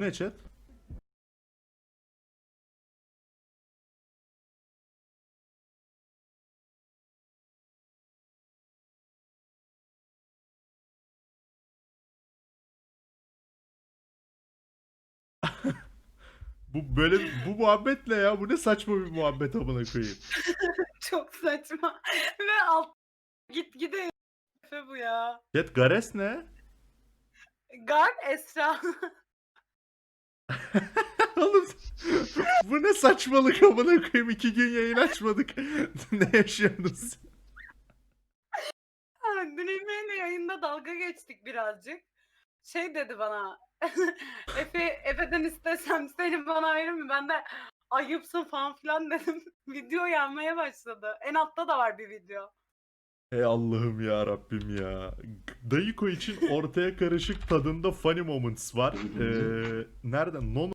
Ne chat? bu böyle bu muhabbet ne ya? Bu ne saçma bir muhabbet amına koyayım. Çok saçma. Ve alt git gide bu ya. Chat Gares ne? Gar Esra. Oğlum bu ne saçmalık amına koyayım. İki gün yayın açmadık. ne yaşıyorsunuz? Dün İlmiye'yle yayında dalga geçtik birazcık. Şey dedi bana. Efe, Efe'den istesem seni bana verir mi? Ben de ayıpsın falan filan dedim. Video yanmaya başladı. En altta da var bir video. Ey Allah'ım ya Rabbim ya. Dayıko için ortaya karışık tadında funny moments var. Ee, nereden? Non